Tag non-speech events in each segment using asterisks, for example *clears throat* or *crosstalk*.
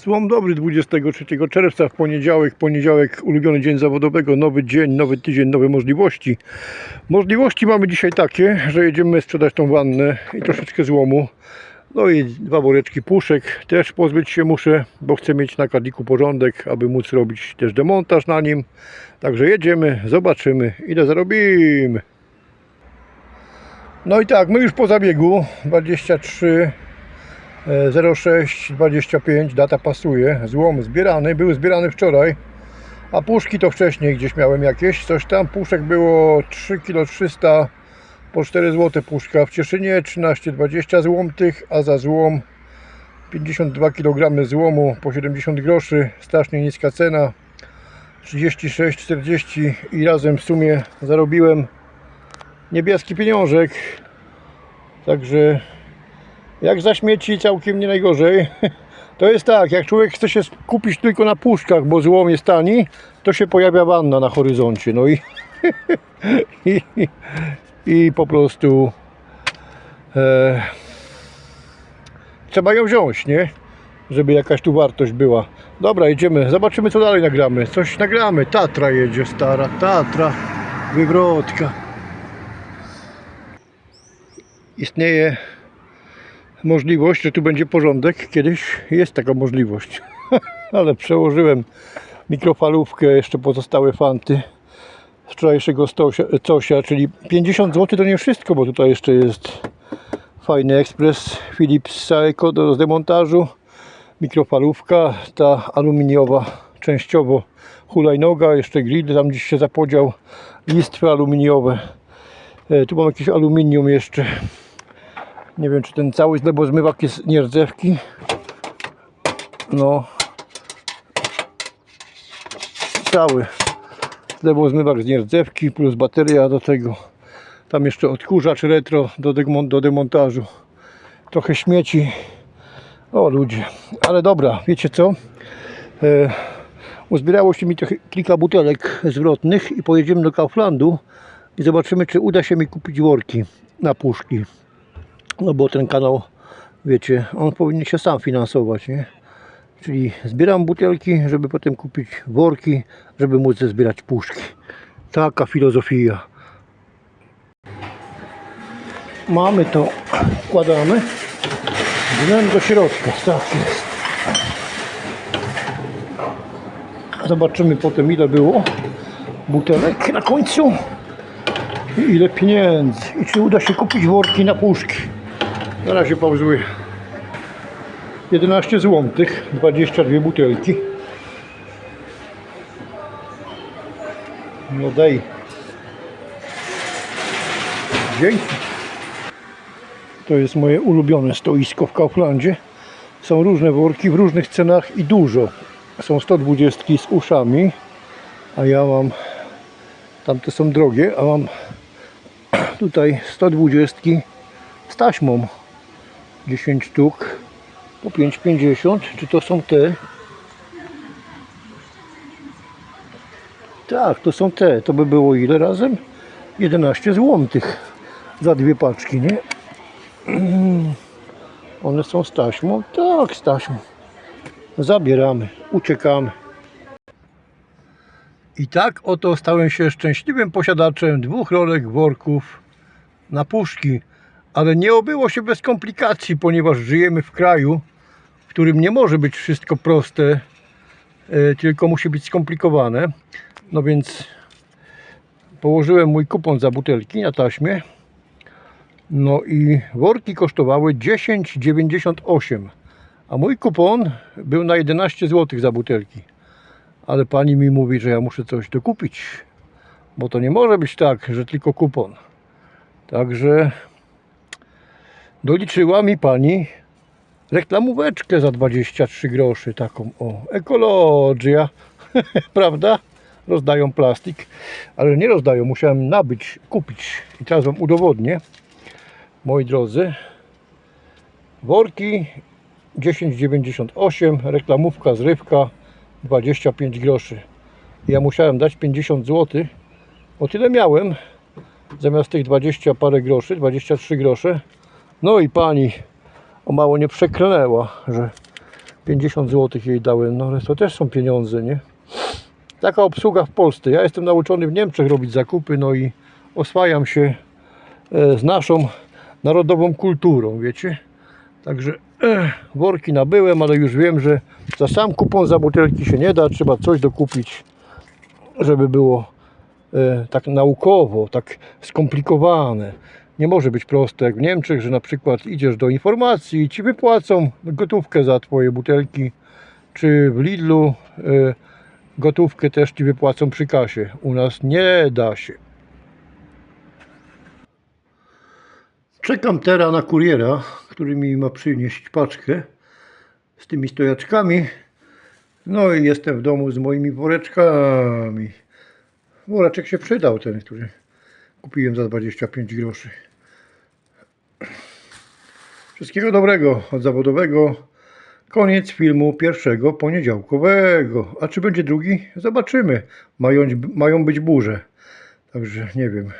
Złom dobry 23 czerwca w poniedziałek, poniedziałek ulubiony dzień zawodowego, nowy dzień, nowy tydzień, nowe możliwości. Możliwości mamy dzisiaj takie, że jedziemy sprzedać tą wannę i troszeczkę złomu. No i dwa woreczki puszek też pozbyć się muszę, bo chcę mieć na kadliku porządek, aby móc robić też demontaż na nim. Także jedziemy, zobaczymy ile zarobimy. No i tak, my już po zabiegu 23 E, 06 25 data pasuje. Złom zbierany, był zbierany wczoraj a puszki to wcześniej gdzieś miałem jakieś. Coś tam, puszek było 3 kg 300 po 4 zł puszka. W Cieszynie 13,20 złomtych, a za złom 52 kg złomu po 70 groszy. Strasznie niska cena. 36,40 i razem w sumie zarobiłem niebieski pieniążek. Także jak za śmieci całkiem nie najgorzej. *laughs* To jest tak, jak człowiek chce się skupić tylko na puszkach, bo złom jest tani, to się pojawia wanna na horyzoncie. No i, *laughs* i, i po prostu e, trzeba ją wziąć, nie? Żeby jakaś tu wartość była. Dobra, jedziemy, zobaczymy co dalej nagramy. Coś nagramy. Tatra jedzie stara, Tatra, wywrotka. Istnieje możliwość, że tu będzie porządek. Kiedyś jest taka możliwość. *laughs* Ale przełożyłem mikrofalówkę, jeszcze pozostałe fanty z wczorajszego stosia, cosia, czyli 50 zł to nie wszystko, bo tutaj jeszcze jest fajny ekspres Philips Saeco do zdemontażu. Mikrofalówka, ta aluminiowa częściowo hulajnoga, jeszcze grill tam gdzieś się zapodział, listwy aluminiowe. E, Tu mam jakieś aluminium jeszcze. Nie wiem, czy ten cały zlebozmywak jest nierdzewki. No. Cały zlebozmywak z nierdzewki plus bateria do tego. Tam jeszcze odkurzacz retro do, demon- do demontażu. Trochę śmieci. O ludzie. Ale dobra, wiecie co? E, uzbierało się mi trochę, kilka butelek zwrotnych i pojedziemy do Kauflandu i zobaczymy, czy uda się mi kupić worki na puszki. No bo ten kanał, wiecie, on powinien się sam finansować, nie? Czyli zbieram butelki, żeby potem kupić worki, żeby móc zbierać puszki. Taka filozofia. Mamy to, wkładamy. Dnem do środka, tak jest. Zobaczymy potem ile było butelek na końcu i ile pieniędzy i czy uda się kupić worki na puszki. Na razie pauzuję. 11 złotych, 22 butelki. No daj. Dzięki. To jest moje ulubione stoisko w Kauflandzie. Są różne worki w różnych cenach i dużo. Są 120 z uszami, a ja mam, tamte są drogie, a mam *clears throat* tutaj 120 z taśmą. 10 sztuk po 5,50. Czy to są te? Tak, to są te. To by było ile razem? 11 złotych za dwie paczki, nie? *clears throat* One są z taśmą? Tak, z taśmą. Zabieramy, uciekamy. I tak oto stałem się szczęśliwym posiadaczem dwóch rolek worków na puszki. Ale nie obyło się bez komplikacji, ponieważ żyjemy w kraju, w którym nie może być wszystko proste, e, tylko musi być skomplikowane. No więc położyłem mój kupon za butelki na taśmie. No i worki kosztowały 10,98, a mój kupon był na 11 zł za butelki. Ale pani mi mówi, że ja muszę coś dokupić, bo to nie może być tak, że tylko kupon. Także doliczyła mi pani reklamóweczkę za 23 groszy, taką o, ekologia, *laughs* prawda? Rozdają plastik, ale nie rozdają, musiałem nabyć, kupić i teraz wam udowodnię, moi drodzy, worki 10,98, reklamówka, zrywka 25 groszy. Ja musiałem dać 50 zł, o tyle miałem, zamiast tych 20 parę groszy, 23 grosze. No i pani o mało nie przeklęła, że 50 zł jej dałem, no ale to też są pieniądze, nie? Taka obsługa w Polsce. Ja jestem nauczony w Niemczech robić zakupy, no i oswajam się e, z naszą narodową kulturą, wiecie? Także e, worki nabyłem, ale już wiem, że za sam kupon za butelki się nie da, trzeba coś dokupić, żeby było e, tak naukowo, tak skomplikowane. Nie może być proste jak w Niemczech, że na przykład idziesz do informacji i ci wypłacą gotówkę za twoje butelki, czy w Lidlu e, gotówkę też ci wypłacą przy kasie. U nas nie da się. Czekam teraz na kuriera, który mi ma przynieść paczkę z tymi stojaczkami. No i jestem w domu z moimi woreczkami. Woreczek się przydał, ten, który kupiłem za 25 groszy. Wszystkiego dobrego od zawodowego. Koniec filmu pierwszego poniedziałkowego. A czy będzie drugi? Zobaczymy. Mają, mają być burze. Także nie wiem,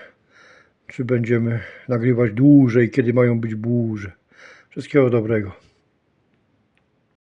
czy będziemy nagrywać dłużej, kiedy mają być burze. Wszystkiego dobrego.